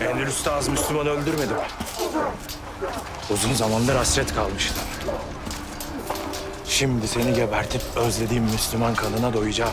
Endülüs'te az Müslüman öldürmedim. Uzun zamandır hasret kalmıştım. Şimdi seni gebertip özlediğim Müslüman kanına doyacağım.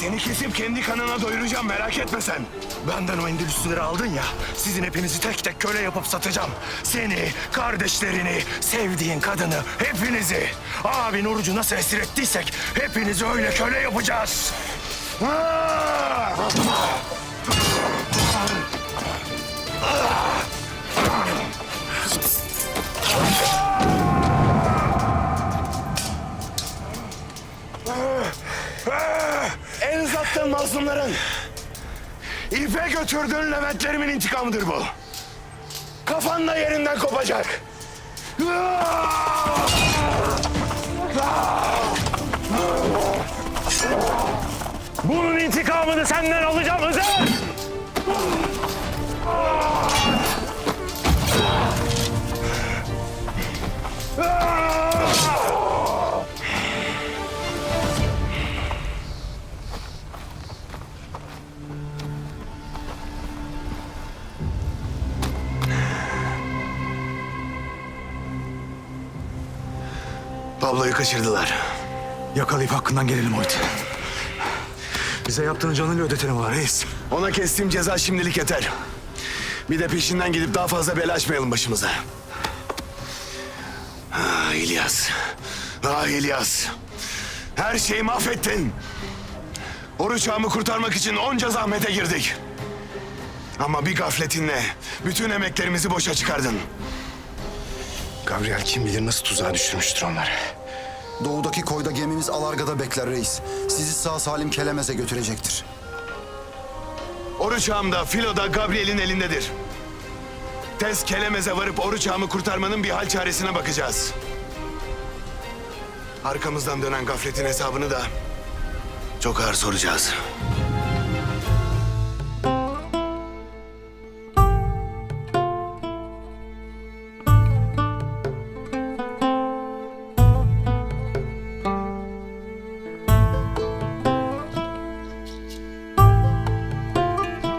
Seni kesip kendi kanına doyuracağım merak etme sen. Benden o Endülüsleri aldın ya, sizin hepinizi tek tek köle yapıp satacağım. Seni, kardeşlerini, sevdiğin kadını, hepinizi. Abin orucu nasıl esir ettiysek hepinizi öyle köle yapacağız. El mazlumların. İpe götürdüğün Levent'lerimin intikamıdır bu. Kafan da yerinden kopacak. Bunun intikamını senden alacağım Özer! Pablo'yu kaçırdılar. Yakalayıp hakkından gelelim Muhit. Bize yaptığın canıyla ödetelim var reis. Ona kestiğim ceza şimdilik yeter. Bir de peşinden gidip daha fazla bela açmayalım başımıza. Ah İlyas. Ah İlyas. Her şeyi mahvettin. Oruç ağamı kurtarmak için onca zahmete girdik. Ama bir gafletinle bütün emeklerimizi boşa çıkardın. Gabriel kim bilir nasıl tuzağa düşürmüştür onları. Doğudaki koyda gemimiz Alarga'da bekler reis. Sizi sağ salim Kelemez'e götürecektir. Oruç ağam da Filo da Gabriel'in elindedir. Tez Kelemez'e varıp Oruç ağamı kurtarmanın bir hal çaresine bakacağız. Arkamızdan dönen gafletin hesabını da çok ağır soracağız.